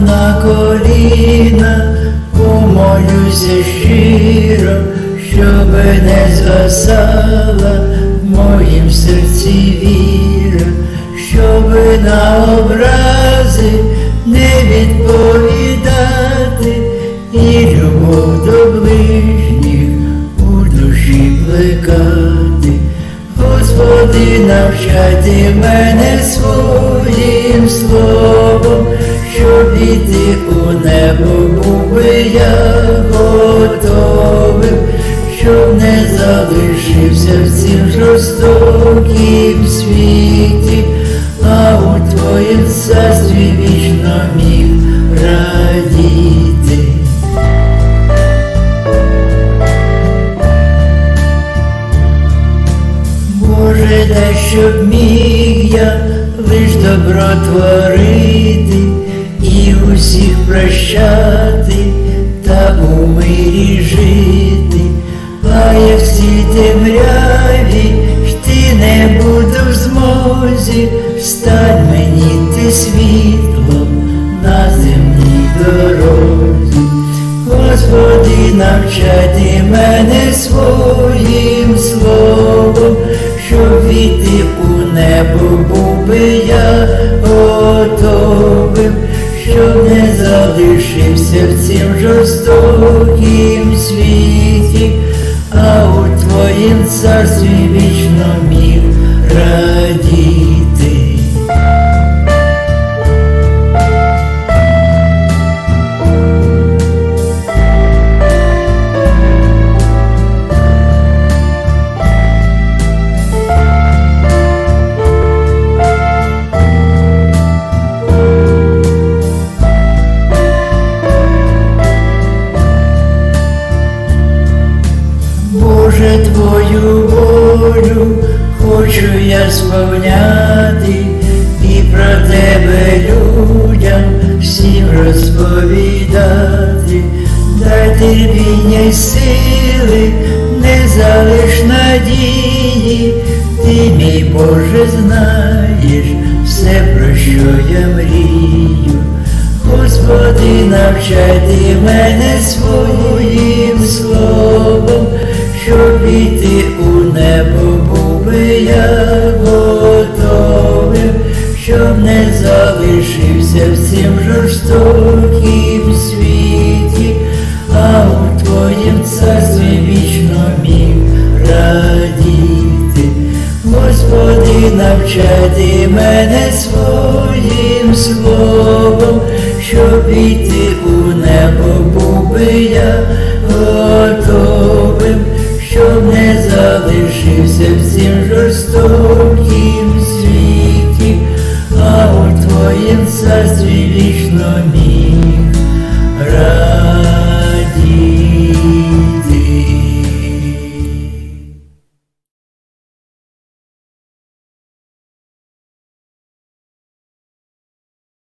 на коліна, помолюся щиро, щоб не згасала в моїм серці віра, щоб на образи не відповідати і любов до ближніх у душі плекати. Господи, навчати мене своїм словом, щоб у небо був би я готовим, щоб не залишився в цім жорстокім світі, а у Твоїм царстві вічно міг радіти. Боже, дай, щоб міг я лиш добро творити і усіх прощати та у мирі жити, а я в цій темряві йти не буду в змозі, стань мені ти світлом на земній дорозі. Господи, навчати мене своїм словом, щоб війти у небо не залишився в цім жорстокім світі, а у Твоїм царстві вічно міг радіти. Боже, Твою волю хочу я сповняти і про Тебе людям всім розповідати, дай терпіння й сили, не залиш надії, ти, мій Боже, знаєш все, про що я мрію. Господи, навчай ти мене своїм словом, щоб іти у небо був би я готовим, щоб не залишився в цім жорстокім світі, а у Твоїм царстві вічно міг радіти. Господи, навчати мене своїм словом, не залишився в цім жорстокім світі, а у Твоїм царстві вічно міг.